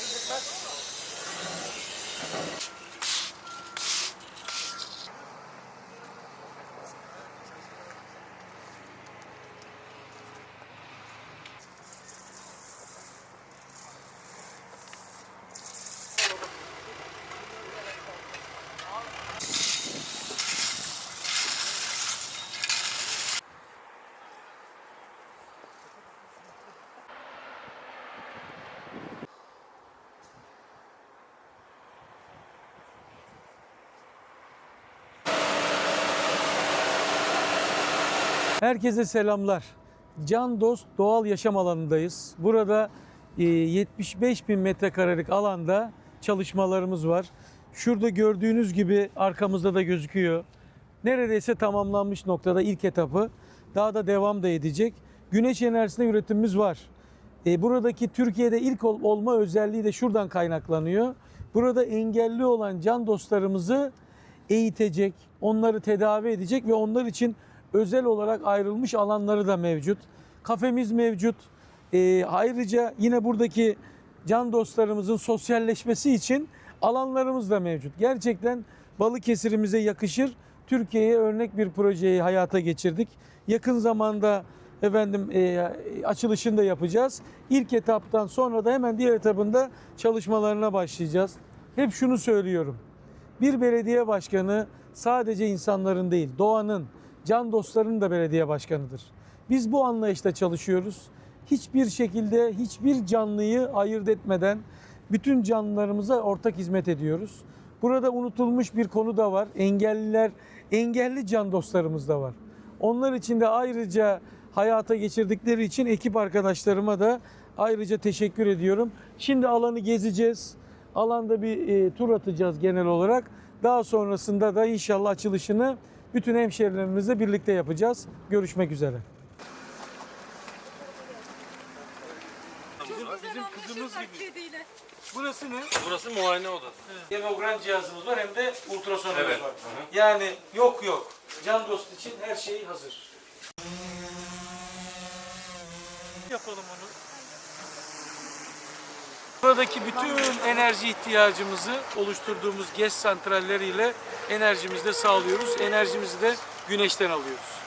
Gitmez. Herkese selamlar. Can Dost Doğal Yaşam Alanı'ndayız. Burada e, 75 bin metrekarelik alanda çalışmalarımız var. Şurada gördüğünüz gibi arkamızda da gözüküyor. Neredeyse tamamlanmış noktada ilk etapı. Daha da devam da edecek. Güneş enerjisinde üretimimiz var. E, buradaki Türkiye'de ilk ol- olma özelliği de şuradan kaynaklanıyor. Burada engelli olan can dostlarımızı eğitecek, onları tedavi edecek ve onlar için özel olarak ayrılmış alanları da mevcut. Kafemiz mevcut. E, ayrıca yine buradaki can dostlarımızın sosyalleşmesi için alanlarımız da mevcut. Gerçekten Balıkesir'imize yakışır. Türkiye'ye örnek bir projeyi hayata geçirdik. Yakın zamanda efendim e, açılışını da yapacağız. İlk etaptan sonra da hemen diğer etabında çalışmalarına başlayacağız. Hep şunu söylüyorum. Bir belediye başkanı sadece insanların değil, doğanın, can dostlarının da belediye başkanıdır. Biz bu anlayışla çalışıyoruz. Hiçbir şekilde hiçbir canlıyı ayırt etmeden bütün canlılarımıza ortak hizmet ediyoruz. Burada unutulmuş bir konu da var. Engelliler, engelli can dostlarımız da var. Onlar için de ayrıca hayata geçirdikleri için ekip arkadaşlarıma da ayrıca teşekkür ediyorum. Şimdi alanı gezeceğiz. Alanda bir e, tur atacağız genel olarak. Daha sonrasında da inşallah açılışını bütün hemşehrilerimizle birlikte yapacağız. Görüşmek üzere. Bizim kızımız gibi. Kediyle. Burası ne? Burası muayene odası. Hemogram cihazımız var hem de ultrasonumuz Evet. var. Hı hı. Yani yok yok. Can dost için her şey hazır. Yapalım onu. Buradaki bütün enerji ihtiyacımızı oluşturduğumuz GES santralleriyle enerjimizi de sağlıyoruz. Enerjimizi de güneşten alıyoruz.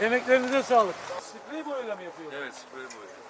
Emeklerinize sağlık. Sprey boyayla mı yapıyorsunuz? Evet, böyle böyle.